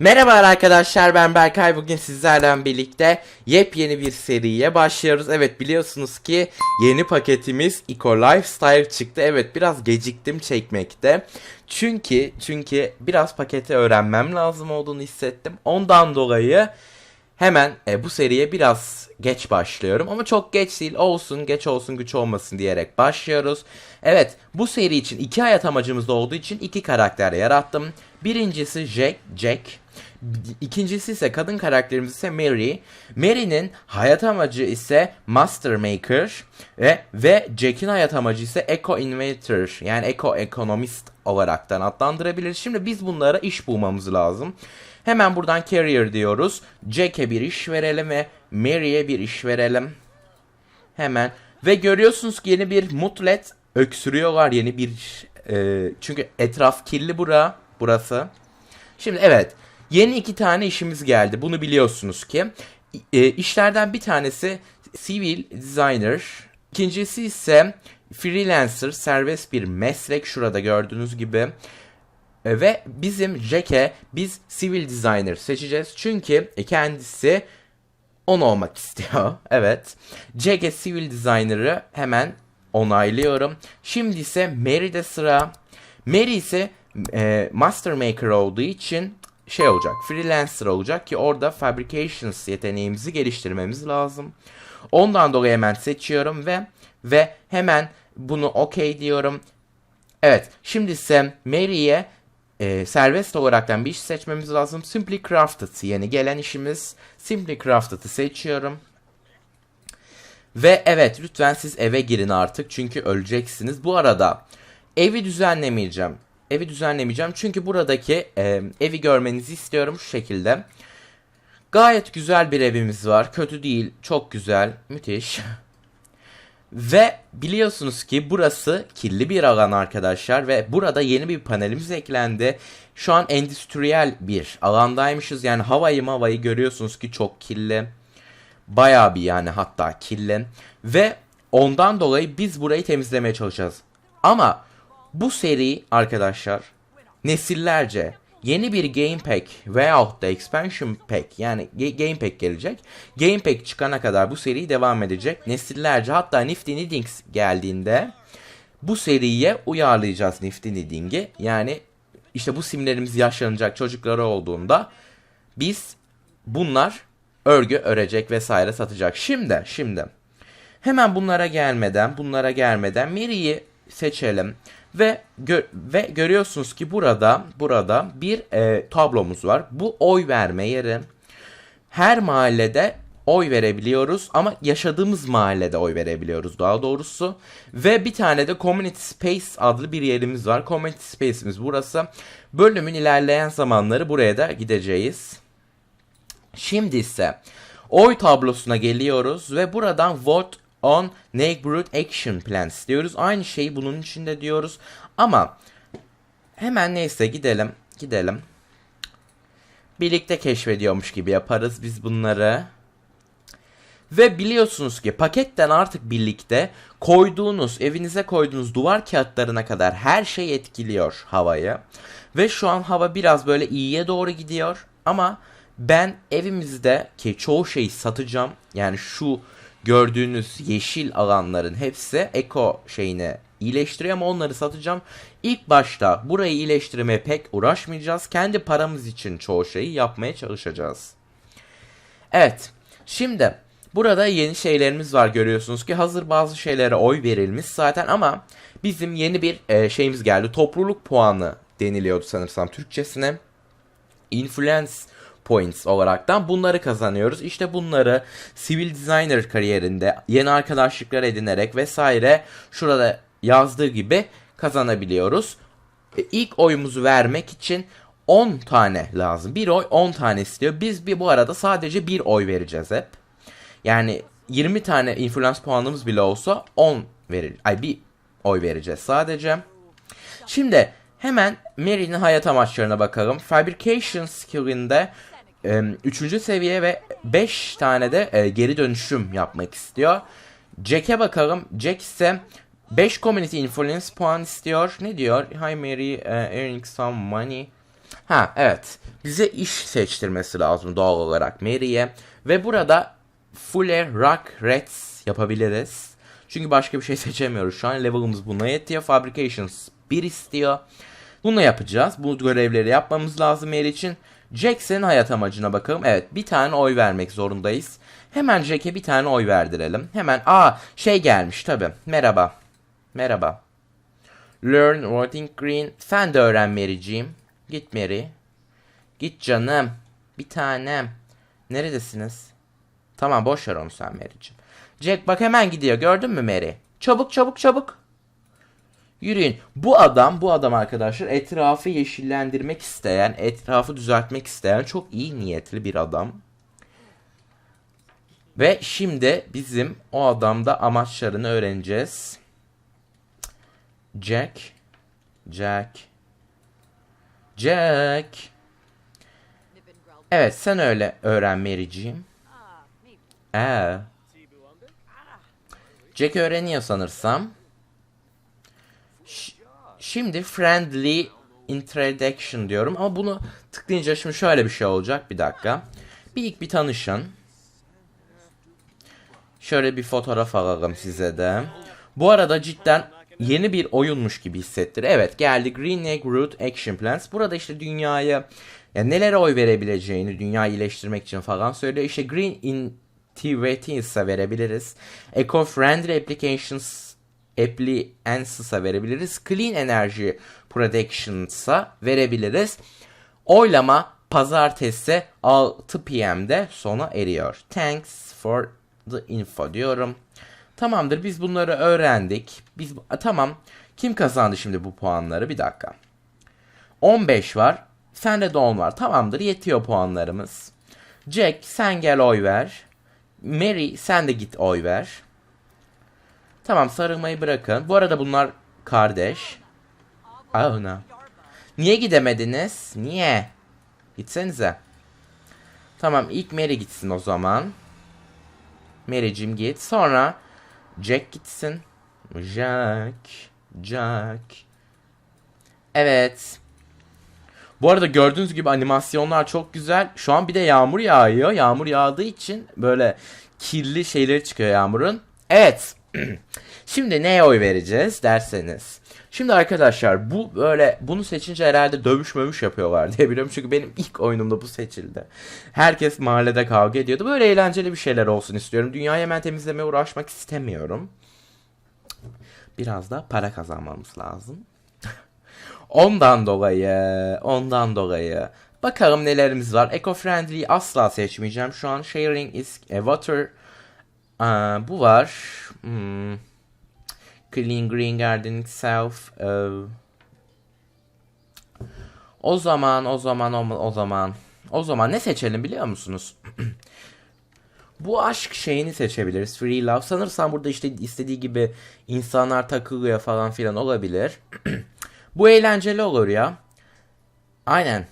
Merhaba arkadaşlar ben Berkay bugün sizlerle birlikte yepyeni bir seriye başlıyoruz. Evet biliyorsunuz ki yeni paketimiz Eco Lifestyle çıktı. Evet biraz geciktim çekmekte. Çünkü çünkü biraz paketi öğrenmem lazım olduğunu hissettim. Ondan dolayı hemen e, bu seriye biraz geç başlıyorum. Ama çok geç değil olsun geç olsun güç olmasın diyerek başlıyoruz. Evet bu seri için iki hayat amacımız olduğu için iki karakter yarattım. Birincisi Jack, Jack. İkincisi ise kadın karakterimiz ise Mary. Mary'nin hayat amacı ise Master Maker ve, ve Jack'in hayat amacı ise Eco Innovator yani Eco Economist olaraktan adlandırabiliriz. Şimdi biz bunlara iş bulmamız lazım. Hemen buradan Carrier diyoruz. Jack'e bir iş verelim ve Mary'e bir iş verelim. Hemen ve görüyorsunuz ki yeni bir mutlet öksürüyorlar yeni bir e, çünkü etraf kirli bura burası. Şimdi evet yeni iki tane işimiz geldi bunu biliyorsunuz ki e, işlerden bir tanesi civil designer ikincisi ise freelancer serbest bir meslek şurada gördüğünüz gibi ve bizim Jack'e biz civil designer seçeceğiz çünkü kendisi onu olmak istiyor. Evet. Jack'e Civil Designer'ı hemen onaylıyorum. Şimdi ise Mary'de sıra. Mary ise e, Master Maker olduğu için şey olacak. Freelancer olacak ki orada Fabrications yeteneğimizi geliştirmemiz lazım. Ondan dolayı hemen seçiyorum ve ve hemen bunu OK diyorum. Evet. Şimdi ise Mary'e e, serbest olaraktan bir iş seçmemiz lazım. Simply Crafted yeni gelen işimiz. Simply Crafted'ı seçiyorum. Ve evet lütfen siz eve girin artık çünkü öleceksiniz. Bu arada evi düzenlemeyeceğim. Evi düzenlemeyeceğim çünkü buradaki e, evi görmenizi istiyorum şu şekilde. Gayet güzel bir evimiz var. Kötü değil. Çok güzel. Müthiş. Ve biliyorsunuz ki burası kirli bir alan arkadaşlar ve burada yeni bir panelimiz eklendi. Şu an endüstriyel bir alandaymışız. Yani havayı havayı görüyorsunuz ki çok kirli. Bayağı bir yani hatta kirli. Ve ondan dolayı biz burayı temizlemeye çalışacağız. Ama bu seri arkadaşlar nesillerce yeni bir Game Pack veyahut da Expansion Pack yani Game Pack gelecek. Game Pack çıkana kadar bu seri devam edecek. Nesillerce hatta Nifty Knittings geldiğinde bu seriye uyarlayacağız Nifty Knitting'i. Yani işte bu simlerimiz yaşlanacak çocukları olduğunda biz bunlar örgü örecek vesaire satacak. Şimdi şimdi hemen bunlara gelmeden bunlara gelmeden Mary'i seçelim ve gö- ve görüyorsunuz ki burada burada bir e, tablomuz var. Bu oy verme yeri. Her mahallede oy verebiliyoruz ama yaşadığımız mahallede oy verebiliyoruz daha doğrusu. Ve bir tane de Community Space adlı bir yerimiz var. Community Space'imiz burası. Bölümün ilerleyen zamanları buraya da gideceğiz. Şimdi ise oy tablosuna geliyoruz ve buradan vote on neighborhood action plans diyoruz. Aynı şeyi bunun içinde diyoruz. Ama hemen neyse gidelim. Gidelim. Birlikte keşfediyormuş gibi yaparız biz bunları. Ve biliyorsunuz ki paketten artık birlikte koyduğunuz, evinize koyduğunuz duvar kağıtlarına kadar her şey etkiliyor havayı. Ve şu an hava biraz böyle iyiye doğru gidiyor. Ama ben evimizde ki çoğu şeyi satacağım. Yani şu gördüğünüz yeşil alanların hepsi eko şeyini iyileştiriyor ama onları satacağım. İlk başta burayı iyileştirmeye pek uğraşmayacağız. Kendi paramız için çoğu şeyi yapmaya çalışacağız. Evet. Şimdi burada yeni şeylerimiz var görüyorsunuz ki hazır bazı şeylere oy verilmiş zaten ama bizim yeni bir e, şeyimiz geldi. Topluluk puanı deniliyordu sanırsam Türkçesine. Influence points olaraktan bunları kazanıyoruz. İşte bunları civil designer kariyerinde yeni arkadaşlıklar edinerek vesaire şurada yazdığı gibi kazanabiliyoruz. E, ilk oyumuzu vermek için 10 tane lazım. Bir oy 10 tane istiyor. Biz bir bu arada sadece bir oy vereceğiz hep. Yani 20 tane influence puanımız bile olsa 10 verir. Ay bir oy vereceğiz sadece. Şimdi hemen Mary'nin hayat amaçlarına bakalım. Fabrication skill'inde 3. seviye ve 5 tane de e, geri dönüşüm yapmak istiyor. Jack'e bakalım. Jack ise 5 community influence puan istiyor. Ne diyor? Hi Mary, uh, earning some money. Ha evet. Bize iş seçtirmesi lazım doğal olarak Mary'e. Ve burada Fuller Rock Reds yapabiliriz. Çünkü başka bir şey seçemiyoruz. Şu an level'ımız buna yetiyor. Fabrications 1 istiyor. Bunu yapacağız. Bu görevleri yapmamız lazım Mary için. Jack senin hayat amacına bakalım. Evet bir tane oy vermek zorundayız. Hemen Jack'e bir tane oy verdirelim. Hemen aa şey gelmiş tabi. Merhaba. Merhaba. Learn voting green. Sen de öğren Mary'ciğim. Git Mary. Git canım. Bir tanem. Neredesiniz? Tamam boş ver onu sen Mary'ciğim. Jack bak hemen gidiyor gördün mü Mary? Çabuk çabuk çabuk. Yürüyün. Bu adam, bu adam arkadaşlar etrafı yeşillendirmek isteyen, etrafı düzeltmek isteyen çok iyi niyetli bir adam. Ve şimdi bizim o adamda amaçlarını öğreneceğiz. Jack. Jack. Jack. Evet sen öyle öğren Mary'ciğim. Ee. Jack öğreniyor sanırsam. Şimdi friendly introduction diyorum ama bunu tıklayınca şimdi şöyle bir şey olacak. Bir dakika. Bir ilk bir tanışın. Şöyle bir fotoğraf alalım size de. Bu arada cidden yeni bir oyunmuş gibi hissettir. Evet geldi Green Egg Root Action Plans. Burada işte dünyaya ya nelere oy verebileceğini, dünyayı iyileştirmek için falan söylüyor. İşte Green Innovations'a verebiliriz. Eco-Friendly Applications Appliances'a verebiliriz. Clean Energy Protections'a verebiliriz. Oylama pazartesi 6 pm'de sona eriyor. Thanks for the info diyorum. Tamamdır biz bunları öğrendik. Biz tamam. Kim kazandı şimdi bu puanları? Bir dakika. 15 var. Sende de 10 var. Tamamdır yetiyor puanlarımız. Jack sen gel oy ver. Mary sen de git oy ver. Tamam sarılmayı bırakın. Bu arada bunlar kardeş. No. Niye gidemediniz? Niye? Gitsenize. Tamam ilk Mary gitsin o zaman. Mary'cim git. Sonra Jack gitsin. Jack. Jack. Evet. Bu arada gördüğünüz gibi animasyonlar çok güzel. Şu an bir de yağmur yağıyor. Yağmur yağdığı için böyle kirli şeyleri çıkıyor yağmurun. Evet. Şimdi neye oy vereceğiz derseniz. Şimdi arkadaşlar bu böyle bunu seçince herhalde dövüş mövüş yapıyorlar diye biliyorum. Çünkü benim ilk oyunumda bu seçildi. Herkes mahallede kavga ediyordu. Böyle eğlenceli bir şeyler olsun istiyorum. Dünyayı hemen temizlemeye uğraşmak istemiyorum. Biraz da para kazanmamız lazım. ondan dolayı, ondan dolayı. Bakalım nelerimiz var. Eco-friendly asla seçmeyeceğim. Şu an sharing is a water. Aa, bu var. Hmm. Clean Green Garden Self. Ee, o zaman, o zaman, o, o zaman. O zaman ne seçelim biliyor musunuz? Bu aşk şeyini seçebiliriz. Free Love. Sanırsam burada işte istediği gibi insanlar takılıyor falan filan olabilir. Bu eğlenceli olur ya. Aynen.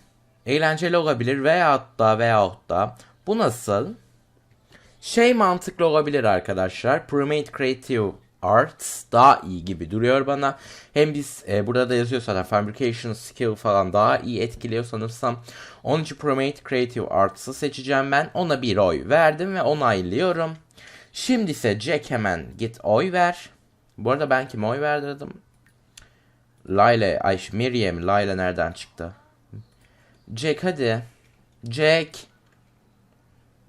Eğlenceli olabilir veyahut da veyahut da. Bu nasıl? Şey mantıklı olabilir arkadaşlar. Primate Creative Arts daha iyi gibi duruyor bana. Hem biz e, burada da yazıyor zaten Fabrication Skill falan daha iyi etkiliyor sanırsam. Onun için Promate Creative Arts'ı seçeceğim ben. Ona bir oy verdim ve onaylıyorum. Şimdi ise Jack hemen git oy ver. Bu arada ben kime oy verdirdim? Layla, ay Miriam, Layla nereden çıktı? Jack hadi. Jack.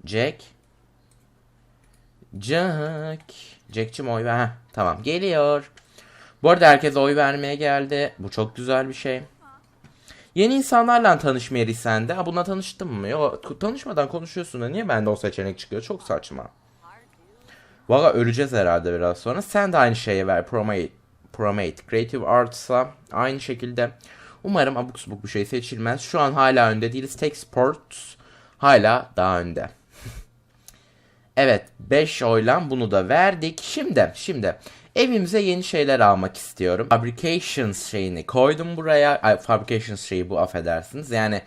Jack. Jack. Jack'cim oy ver. Tamam geliyor. Bu arada herkes oy vermeye geldi. Bu çok güzel bir şey. Yeni insanlarla tanışmaya sen de. Ha bununla tanıştın mı? Yok tanışmadan konuşuyorsun da niye bende o seçenek çıkıyor? Çok saçma. Valla öleceğiz herhalde biraz sonra. Sen de aynı şeye ver. Promate, Promate Creative Arts'a aynı şekilde. Umarım abuk subuk bir şey seçilmez. Şu an hala önde değiliz. Tech Sports hala daha önde. Evet 5 oyla bunu da verdik. Şimdi şimdi evimize yeni şeyler almak istiyorum. Fabrications şeyini koydum buraya. Ay, fabrications şeyi bu affedersiniz. Yani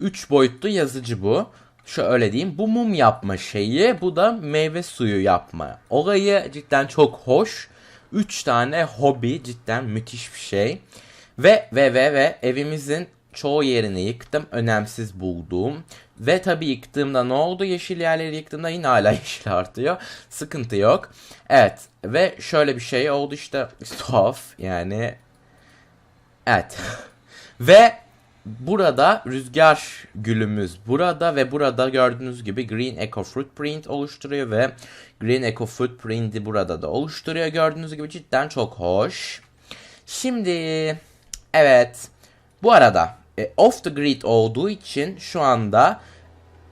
3 boyutlu yazıcı bu. Şöyle diyeyim. Bu mum yapma şeyi. Bu da meyve suyu yapma. Olayı cidden çok hoş. 3 tane hobi cidden müthiş bir şey. Ve ve ve ve evimizin çoğu yerini yıktım. Önemsiz bulduğum. Ve tabii yıktığımda ne oldu? Yeşil yerleri yıktığımda yine hala yeşil artıyor. Sıkıntı yok. Evet. Ve şöyle bir şey oldu işte. Tuhaf yani. Evet. ve burada rüzgar gülümüz burada ve burada gördüğünüz gibi Green Eco Footprint oluşturuyor ve Green Eco Footprint'i burada da oluşturuyor. Gördüğünüz gibi cidden çok hoş. Şimdi evet bu arada e, off the grid olduğu için şu anda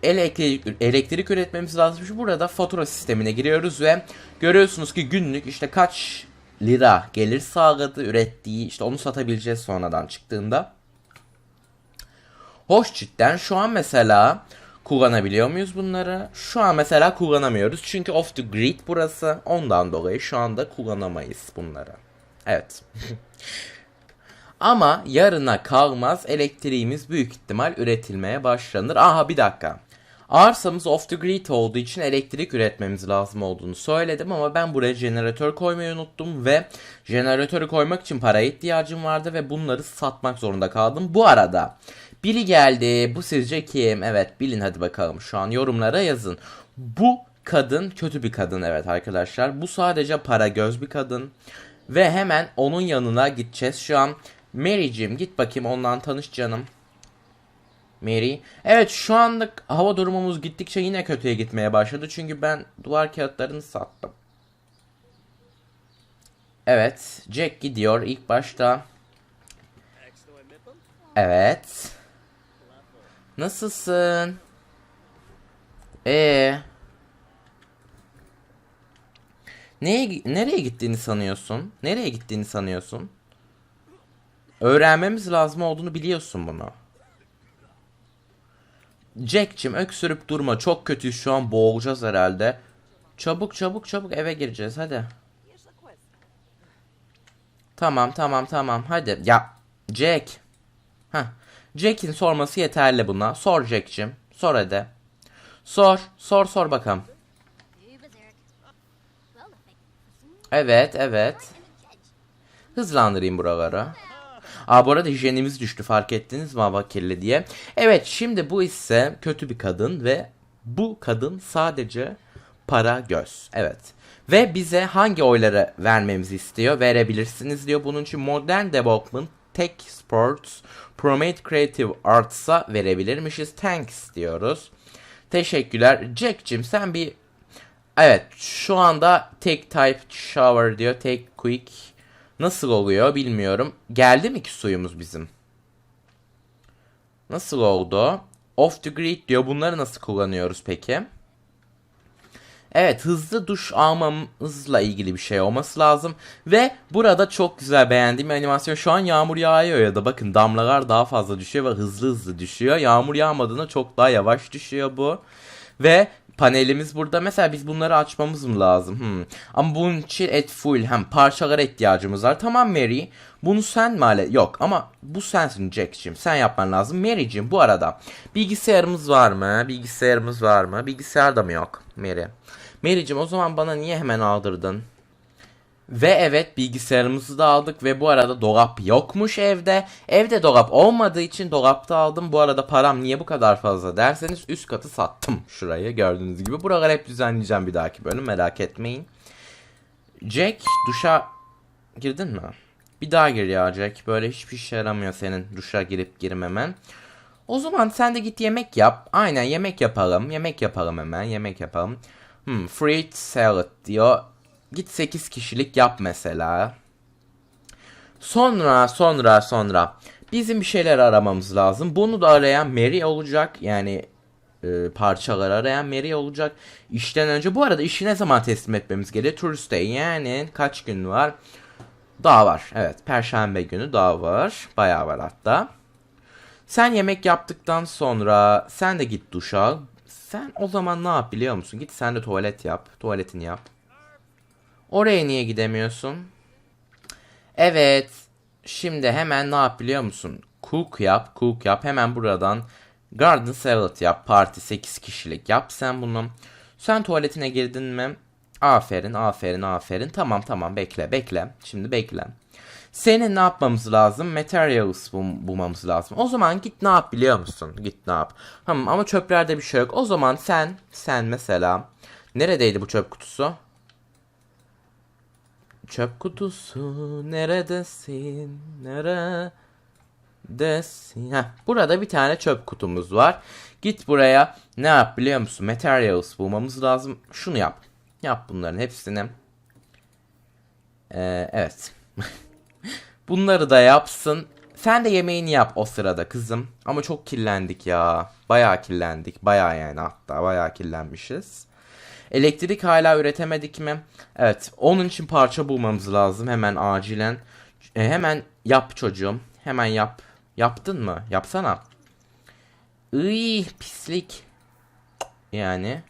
elektrik, elektrik üretmemiz lazım. Şu Burada fatura sistemine giriyoruz ve görüyorsunuz ki günlük işte kaç lira gelir sağladı ürettiği işte onu satabileceğiz sonradan çıktığında. Hoş cidden şu an mesela kullanabiliyor muyuz bunları? Şu an mesela kullanamıyoruz çünkü off the grid burası ondan dolayı şu anda kullanamayız bunları. Evet. Ama yarına kalmaz elektriğimiz büyük ihtimal üretilmeye başlanır. Aha bir dakika. Arsamız off the grid olduğu için elektrik üretmemiz lazım olduğunu söyledim ama ben buraya jeneratör koymayı unuttum ve jeneratörü koymak için paraya ihtiyacım vardı ve bunları satmak zorunda kaldım. Bu arada biri geldi. Bu sizce kim? Evet bilin hadi bakalım. Şu an yorumlara yazın. Bu kadın kötü bir kadın evet arkadaşlar. Bu sadece para göz bir kadın. Ve hemen onun yanına gideceğiz. Şu an Mary'cim git bakayım ondan tanış canım. Mary. Evet şu anda hava durumumuz gittikçe yine kötüye gitmeye başladı. Çünkü ben duvar kağıtlarını sattım. Evet. Jack gidiyor ilk başta. Evet. Nasılsın? Ee. Neye, nereye gittiğini sanıyorsun? Nereye gittiğini sanıyorsun? Öğrenmemiz lazım olduğunu biliyorsun bunu. Jack'cim öksürüp durma. Çok kötü şu an boğulacağız herhalde. Çabuk çabuk çabuk eve gireceğiz hadi. Tamam tamam tamam hadi. Ya Jack. Jack'in sorması yeterli buna. Sor Jack'cim. Sor hadi. Sor. Sor sor bakalım. Evet evet. Hızlandırayım buraları. Aa bu arada hijyenimiz düştü fark ettiniz mi hava kirli diye. Evet şimdi bu ise kötü bir kadın ve bu kadın sadece para göz. Evet. Ve bize hangi oyları vermemizi istiyor? Verebilirsiniz diyor. Bunun için Modern Development, Tech Sports, Promate Creative Arts'a verebilirmişiz. Thanks diyoruz. Teşekkürler. Jack'cim sen bir Evet şu anda take type shower diyor. Take quick. Nasıl oluyor bilmiyorum. Geldi mi ki suyumuz bizim? Nasıl oldu? Off the grid diyor. Bunları nasıl kullanıyoruz peki? Evet hızlı duş almamızla ilgili bir şey olması lazım. Ve burada çok güzel beğendiğim animasyon. Şu an yağmur yağıyor ya da bakın damlalar daha fazla düşüyor ve hızlı hızlı düşüyor. Yağmur yağmadığında çok daha yavaş düşüyor bu. Ve panelimiz burada. Mesela biz bunları açmamız mı lazım? Hmm. Ama bunun için et full hem parçalara ihtiyacımız var. Tamam Mary. Bunu sen mi. Yok ama bu sensin Jack'cim. Sen yapman lazım. Mary'cim bu arada bilgisayarımız var mı? Bilgisayarımız var mı? Bilgisayar da mı yok Mary? Mary'cim o zaman bana niye hemen aldırdın? Ve evet bilgisayarımızı da aldık ve bu arada dolap yokmuş evde. Evde dolap olmadığı için dolapta aldım. Bu arada param niye bu kadar fazla derseniz üst katı sattım şurayı gördüğünüz gibi. Buraları hep düzenleyeceğim bir dahaki bölüm merak etmeyin. Jack duşa girdin mi? Bir daha gir ya Jack. Böyle hiçbir şey yaramıyor senin duşa girip girmemen. O zaman sen de git yemek yap. Aynen yemek yapalım. Yemek yapalım hemen. Yemek yapalım. Hmm, fruit salad diyor. Git 8 kişilik yap mesela. Sonra sonra sonra bizim bir şeyler aramamız lazım. Bunu da arayan Mary olacak. Yani e, parçalar arayan Mary olacak. İşten önce bu arada işi ne zaman teslim etmemiz gerekiyor? Tuesday yani kaç gün var? Daha var. Evet perşembe günü daha var. Bayağı var hatta. Sen yemek yaptıktan sonra sen de git duşa. Sen o zaman ne yap biliyor musun? Git sen de tuvalet yap. Tuvaletini yap. Oraya niye gidemiyorsun? Evet. Şimdi hemen ne yap biliyor musun? Cook yap, cook yap. Hemen buradan garden salad yap. Parti 8 kişilik yap sen bunu. Sen tuvaletine girdin mi? Aferin, aferin, aferin. Tamam, tamam. Bekle, bekle. Şimdi bekle. Senin ne yapmamız lazım? Materials bul- bulmamız lazım. O zaman git ne yap biliyor musun? Git ne yap? Tamam ama çöplerde bir şey yok. O zaman sen, sen mesela neredeydi bu çöp kutusu? Çöp kutusu neredesin? Neredesin? Heh, burada bir tane çöp kutumuz var. Git buraya ne yap biliyor musun? Materials bulmamız lazım. Şunu yap. Yap bunların hepsini. Ee, evet. Bunları da yapsın. Sen de yemeğini yap o sırada kızım. Ama çok kirlendik ya. Bayağı kirlendik. Bayağı yani hatta bayağı kirlenmişiz. Elektrik hala üretemedik mi? Evet. Onun için parça bulmamız lazım hemen acilen. E, hemen yap çocuğum. Hemen yap. Yaptın mı? Yapsana. Iy pislik. Yani.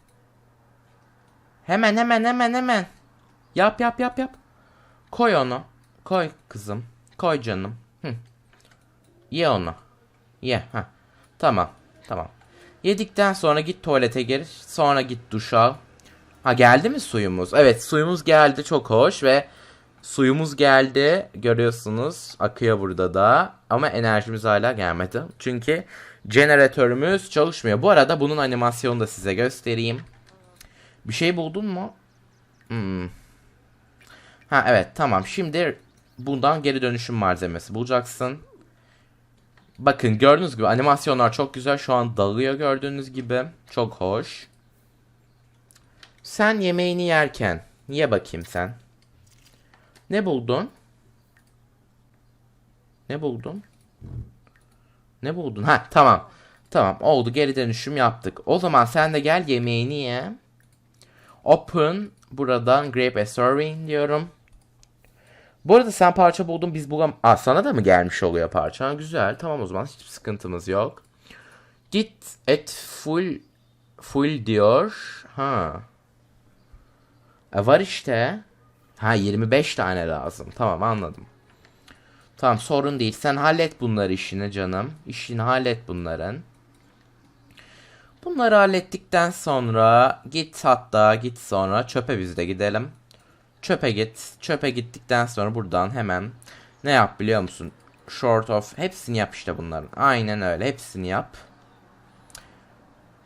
Hemen hemen hemen hemen. Yap yap yap yap. Koy onu. Koy kızım. Koy canım. Ye onu. Ye. Ha. Tamam. Tamam. Yedikten sonra git tuvalete gir. Sonra git duş al. Ha geldi mi suyumuz? Evet suyumuz geldi çok hoş ve suyumuz geldi. Görüyorsunuz akıyor burada da. Ama enerjimiz hala gelmedi. Çünkü jeneratörümüz çalışmıyor. Bu arada bunun animasyonunu da size göstereyim. Bir şey buldun mu? Hmm. Ha evet tamam. Şimdi bundan geri dönüşüm malzemesi bulacaksın. Bakın gördüğünüz gibi animasyonlar çok güzel. Şu an dağılıyor gördüğünüz gibi. Çok hoş. Sen yemeğini yerken ye bakayım sen. Ne buldun? Ne buldun? Ne buldun? Ha tamam. Tamam oldu geri dönüşüm yaptık. O zaman sen de gel yemeğini ye. Open buradan grape serving diyorum. Bu arada sen parça buldun biz bulam... Aa sana da mı gelmiş oluyor parça? Güzel tamam o zaman hiçbir sıkıntımız yok. Git et full full diyor. Ha. E var işte. Ha 25 tane lazım. Tamam anladım. Tamam sorun değil. Sen hallet bunları işini canım. İşini hallet bunların. Bunları hallettikten sonra git hatta git sonra çöpe biz de gidelim. Çöpe git. Çöpe gittikten sonra buradan hemen ne yap biliyor musun? Short of hepsini yap işte bunların. Aynen öyle hepsini yap.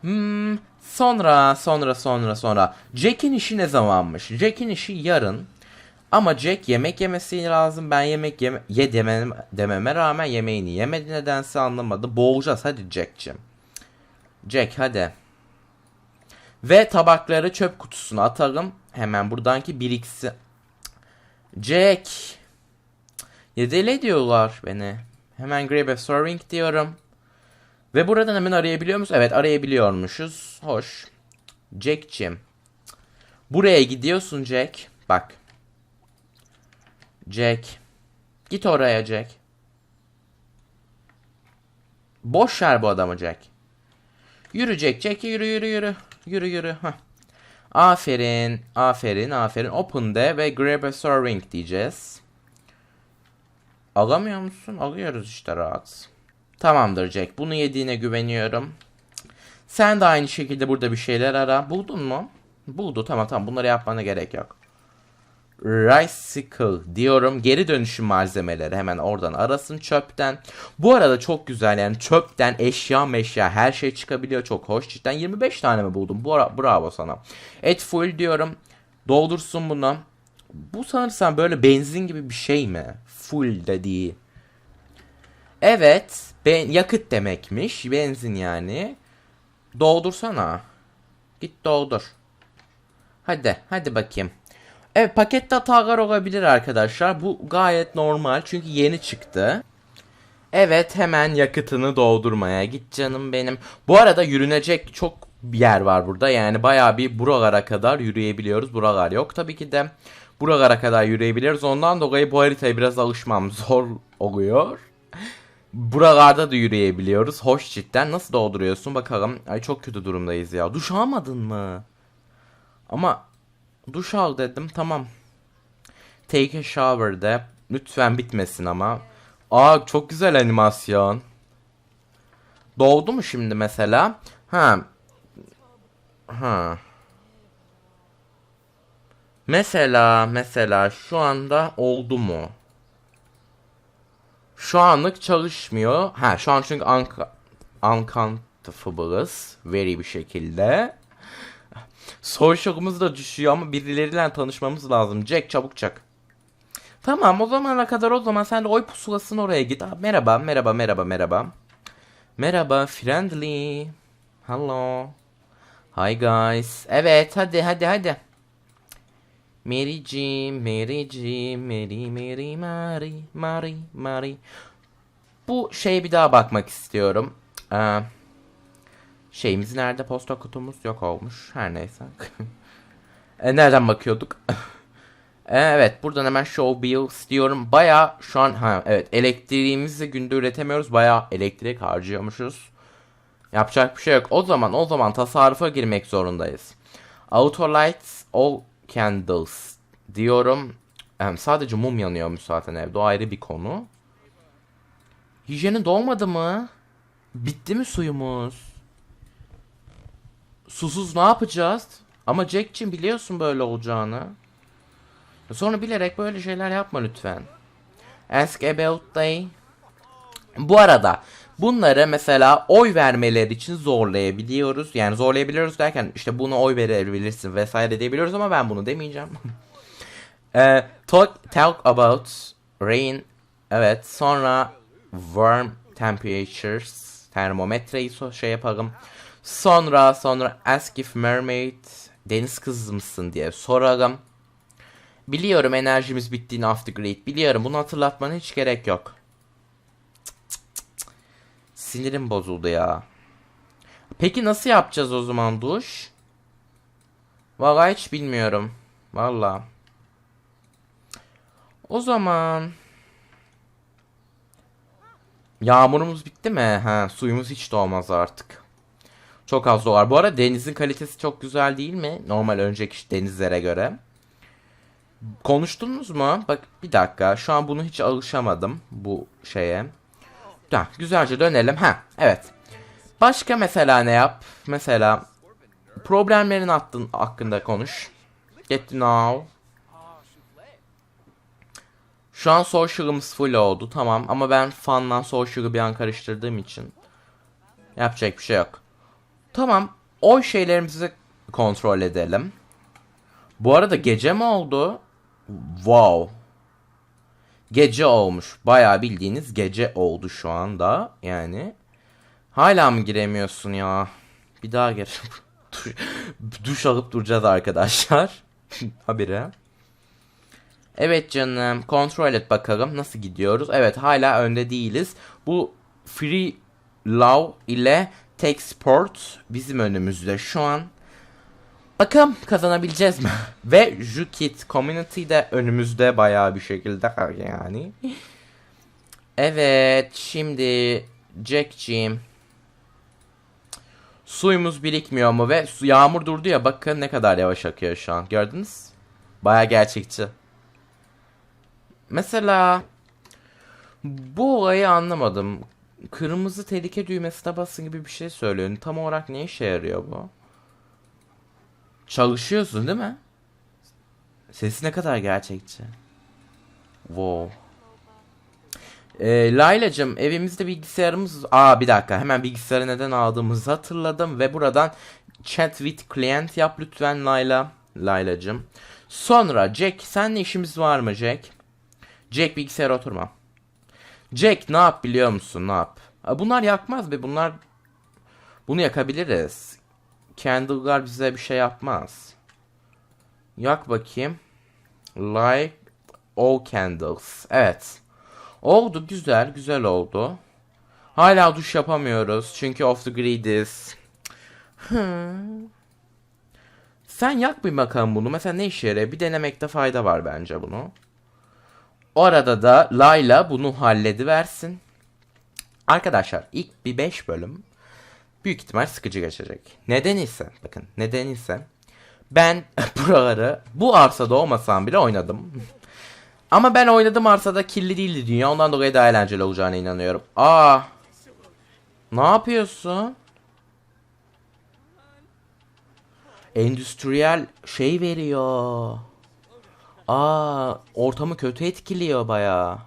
Hmm, sonra sonra sonra sonra Jack'in işi ne zamanmış? Jack'in işi yarın. Ama Jack yemek yemesi lazım. Ben yemek yeme ye demem, dememe rağmen yemeğini yemedi nedense anlamadı. Boğulacağız hadi Jack'cim. Jack hadi. Ve tabakları çöp kutusuna atalım. Hemen buradan ki biriksin. Jack. Ya deli ediyorlar beni. Hemen grab a serving diyorum. Ve buradan hemen arayabiliyor musun? Evet arayabiliyormuşuz. Hoş. Jack'cim. Buraya gidiyorsun Jack. Bak. Jack. Git oraya Jack. Boş ver bu adamı Jack. Yürü Jack. Jack yürü yürü yürü. Yürü yürü. Heh. Aferin. Aferin. Aferin. Open de ve grab a serving diyeceğiz. Alamıyor musun? Alıyoruz işte rahat. Tamamdır Jack. Bunu yediğine güveniyorum. Sen de aynı şekilde burada bir şeyler ara. Buldun mu? Buldu. Tamam tamam. Bunları yapmana gerek yok. Ricycle diyorum. Geri dönüşüm malzemeleri hemen oradan arasın çöpten. Bu arada çok güzel yani çöpten eşya meşya her şey çıkabiliyor. Çok hoş. Cidden 25 tane mi buldum? Bu ara- bravo sana. Et full diyorum. Doldursun bunu. Bu sanırsam böyle benzin gibi bir şey mi? Full dediği. Evet. Ben, yakıt demekmiş. Benzin yani. Doldursana. Git doldur. Hadi. Hadi bakayım. Evet pakette hatalar olabilir arkadaşlar. Bu gayet normal. Çünkü yeni çıktı. Evet hemen yakıtını doldurmaya git canım benim. Bu arada yürünecek çok yer var burada. Yani bayağı bir buralara kadar yürüyebiliyoruz. Buralar yok tabii ki de. Buralara kadar yürüyebiliyoruz. Ondan dolayı bu haritaya biraz alışmam zor oluyor. Buralarda da yürüyebiliyoruz. Hoş cidden. Nasıl dolduruyorsun bakalım. Ay çok kötü durumdayız ya. Duş almadın mı? Ama duş al dedim. Tamam. Take a shower de. Lütfen bitmesin ama. Aa çok güzel animasyon. Doğdu mu şimdi mesela? Ha. Ha. Mesela mesela şu anda oldu mu? Şu anlık çalışmıyor. Ha şu an çünkü unc- uncountabilis. Very bir şekilde. Social'ımız da düşüyor ama birileriyle tanışmamız lazım. Jack çabuk çak. Tamam o zamana kadar o zaman sen de oy pusulasın oraya git. Aa, merhaba merhaba merhaba merhaba. Merhaba friendly. Hello. Hi guys. Evet hadi hadi hadi. Mary'cim, Mary'cim, Mary, Mary, Mary, Mary, Mary. Bu şeye bir daha bakmak istiyorum. Ee, şeyimiz nerede? Posta kutumuz yok olmuş. Her neyse. e, nereden bakıyorduk? E, evet buradan hemen show bills diyorum. Baya şu an ha evet elektriğimizi günde üretemiyoruz. Baya elektrik harcıyormuşuz. Yapacak bir şey yok. O zaman o zaman tasarrufa girmek zorundayız. Auto lights all candles diyorum. Hem sadece mum yanıyormuş zaten evde. O ayrı bir konu. Hijyenin dolmadı mı? Bitti mi suyumuz? Susuz ne yapacağız? Ama Jack'cim biliyorsun böyle olacağını. Sonra bilerek böyle şeyler yapma lütfen. Ask about they. Bu arada bunları mesela oy vermeleri için zorlayabiliyoruz. Yani zorlayabiliyoruz derken işte bunu oy verebilirsin vesaire diyebiliyoruz ama ben bunu demeyeceğim. Ee, talk, talk about rain. Evet sonra warm temperatures. Termometreyi so- şey yapalım. Sonra sonra ask if mermaid deniz kızı mısın diye soralım. Biliyorum enerjimiz bittiğini the grid. Biliyorum bunu hatırlatmana hiç gerek yok. Sinirim bozuldu ya. Peki nasıl yapacağız o zaman duş? Vallahi hiç bilmiyorum. Vallahi. O zaman Yağmurumuz bitti mi? Ha, suyumuz hiç doğmaz artık. Çok az doğar. Bu arada denizin kalitesi çok güzel değil mi? Normal önceki denizlere göre. Konuştunuz mu? Bak bir dakika. Şu an bunu hiç alışamadım bu şeye. Ha, güzelce dönelim. Ha, evet. Başka mesela ne yap? Mesela problemlerin hattın hakkında konuş. Get to know. Şu an social'ımız full oldu tamam ama ben fun'la social'ı bir an karıştırdığım için yapacak bir şey yok. Tamam o şeylerimizi kontrol edelim. Bu arada gece mi oldu? Wow. Gece olmuş. Bayağı bildiğiniz gece oldu şu anda. Yani. Hala mı giremiyorsun ya? Bir daha gir. Duş alıp duracağız arkadaşlar. Habire. Evet canım. Kontrol et bakalım. Nasıl gidiyoruz? Evet hala önde değiliz. Bu Free Love ile Tech Sport bizim önümüzde şu an. Bakalım kazanabileceğiz mi? Ve Jukit Community de önümüzde bayağı bir şekilde yani. Evet şimdi Jack'ciğim. Suyumuz birikmiyor mu ve su yağmur durdu ya bakın ne kadar yavaş akıyor şu an gördünüz? Bayağı gerçekçi. Mesela bu olayı anlamadım. Kırmızı tehlike düğmesine basın gibi bir şey söylüyor. Tam olarak ne işe yarıyor bu? Çalışıyorsun değil mi? Sesi ne kadar gerçekçi. Wow. Ee, Layla'cığım evimizde bilgisayarımız... Aa bir dakika hemen bilgisayarı neden aldığımızı hatırladım ve buradan chat with client yap lütfen Layla. Layla'cığım. Sonra Jack senle işimiz var mı Jack? Jack bilgisayara oturma. Jack ne yap biliyor musun ne yap? Bunlar yakmaz be bunlar... Bunu yakabiliriz. Candle'lar bize bir şey yapmaz. Yak bakayım. Like all candles. Evet. Oldu güzel güzel oldu. Hala duş yapamıyoruz çünkü off the grid'iz. Hı. Sen yak bir bakalım bunu. Mesela ne işe yarıyor? Bir denemekte fayda var bence bunu. O arada da Layla bunu hallediversin. Arkadaşlar ilk bir 5 bölüm büyük ihtimal sıkıcı geçecek. Neden ise bakın neden ise ben buraları bu arsada olmasam bile oynadım. Ama ben oynadım arsada kirli değildi dünya. Ondan dolayı daha eğlenceli olacağına inanıyorum. Aa. Ne yapıyorsun? Endüstriyel şey veriyor. Aa, ortamı kötü etkiliyor bayağı.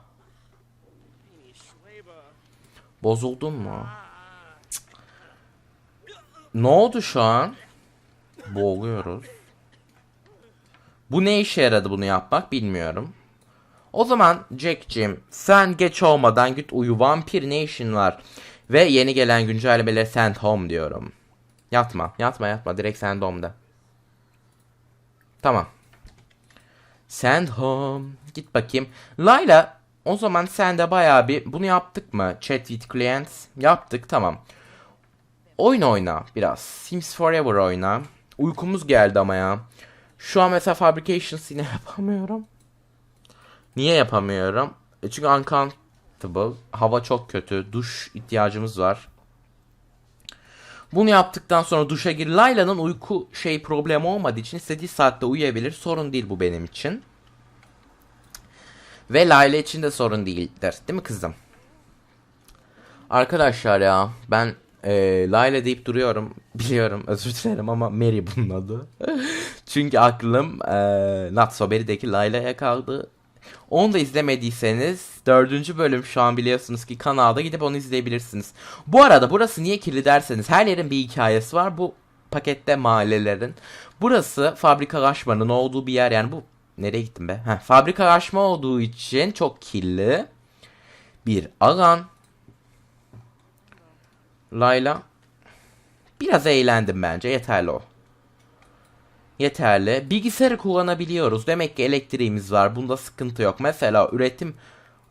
Bozuldun mu? Ne oldu şu an? Boğuluyoruz. Bu ne işe yaradı bunu yapmak bilmiyorum. O zaman Jack'cim sen geç olmadan git uyu Vampir Nation var. Ve yeni gelen güncellemeleri send home diyorum. Yatma yatma yatma direkt send home de. Tamam. Send home. Git bakayım. Layla o zaman sen de bayağı bir bunu yaptık mı? Chat with clients. Yaptık tamam. Oyun oyna biraz. Sims Forever oyna. Uykumuz geldi ama ya. Şu an mesela Fabrications yine yapamıyorum. Niye yapamıyorum? E çünkü uncomfortable. Hava çok kötü. Duş ihtiyacımız var. Bunu yaptıktan sonra duşa gir. Layla'nın uyku şey problemi olmadığı için istediği saatte uyuyabilir. Sorun değil bu benim için. Ve Layla için de sorun değildir. Değil mi kızım? Arkadaşlar ya ben e, Layla deyip duruyorum. Biliyorum özür dilerim ama Mary bunun adı. Çünkü aklım e, Not So Berry'deki Layla'ya kaldı. Onu da izlemediyseniz dördüncü bölüm şu an biliyorsunuz ki kanalda gidip onu izleyebilirsiniz. Bu arada burası niye kirli derseniz her yerin bir hikayesi var. Bu pakette mahallelerin. Burası fabrikalaşmanın olduğu bir yer yani bu nereye gittim be? Heh, fabrikalaşma olduğu için çok kirli bir alan. Layla biraz eğlendim bence yeterli o. Yeterli. Bilgisayarı kullanabiliyoruz. Demek ki elektriğimiz var. Bunda sıkıntı yok. Mesela üretim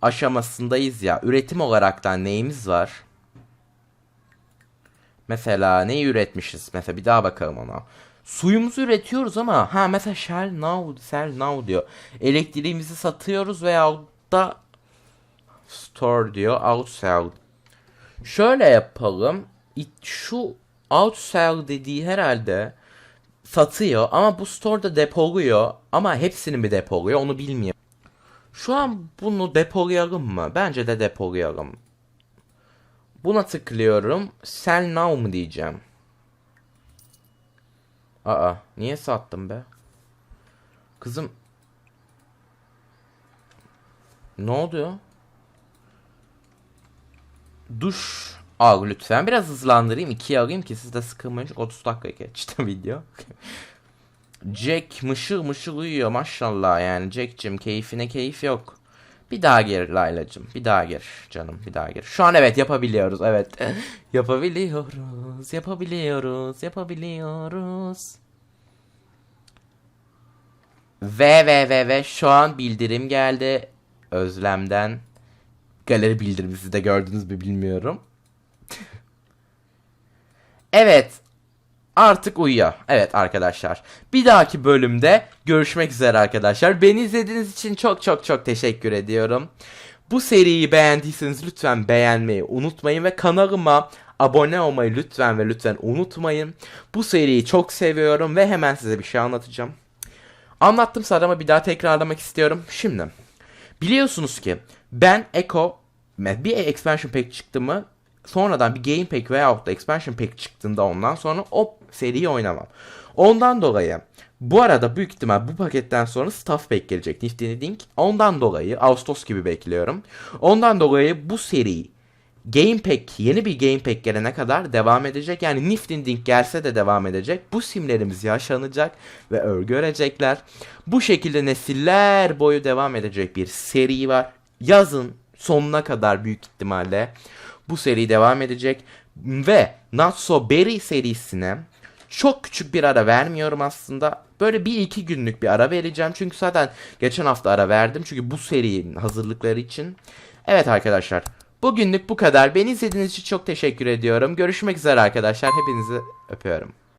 aşamasındayız ya. Üretim olaraktan neyimiz var? Mesela neyi üretmişiz? Mesela bir daha bakalım ona. Suyumuzu üretiyoruz ama ha mesela Shell Now, Sell Now diyor. Elektriğimizi satıyoruz veya da Store diyor. Outsell. Şöyle yapalım. Şu outsell dediği herhalde satıyor ama bu store'da depoluyor ama hepsini mi depoluyor onu bilmiyorum. Şu an bunu depolayalım mı? Bence de depolayalım. Buna tıklıyorum. Sell now mı diyeceğim. Aa, niye sattım be? Kızım. Ne oluyor? Duş al lütfen. Biraz hızlandırayım. ikiye alayım ki siz de sıkılmayın. Çünkü 30 dakika geçti video. Jack mışıl mışıl uyuyor maşallah yani. Jack'cim keyfine keyif yok. Bir daha gir Layla'cım. Bir daha gir canım. Bir daha gir. Şu an evet yapabiliyoruz. Evet. yapabiliyoruz. Yapabiliyoruz. Yapabiliyoruz. Ve ve ve ve şu an bildirim geldi. Özlem'den. Galeri bildirimi siz de gördünüz mü bilmiyorum. Evet. Artık uyuyor. Evet arkadaşlar. Bir dahaki bölümde görüşmek üzere arkadaşlar. Beni izlediğiniz için çok çok çok teşekkür ediyorum. Bu seriyi beğendiyseniz lütfen beğenmeyi unutmayın ve kanalıma abone olmayı lütfen ve lütfen unutmayın. Bu seriyi çok seviyorum ve hemen size bir şey anlatacağım. Anlattım ama bir daha tekrarlamak istiyorum. Şimdi biliyorsunuz ki ben Echo bir expansion pack çıktı mı sonradan bir game pack veyahut da expansion pack çıktığında ondan sonra o seriyi oynamam. Ondan dolayı bu arada büyük ihtimal bu paketten sonra staff pack gelecek Nifty Link. Ondan dolayı Ağustos gibi bekliyorum. Ondan dolayı bu seri Game Pack yeni bir Game Pack gelene kadar devam edecek. Yani Nifty Link gelse de devam edecek. Bu simlerimiz yaşanacak ve örgü örecekler. Bu şekilde nesiller boyu devam edecek bir seri var. Yazın sonuna kadar büyük ihtimalle bu seri devam edecek. Ve Not So Berry serisine çok küçük bir ara vermiyorum aslında. Böyle bir iki günlük bir ara vereceğim. Çünkü zaten geçen hafta ara verdim. Çünkü bu serinin hazırlıkları için. Evet arkadaşlar. Bugünlük bu kadar. Beni izlediğiniz için çok teşekkür ediyorum. Görüşmek üzere arkadaşlar. Hepinizi öpüyorum.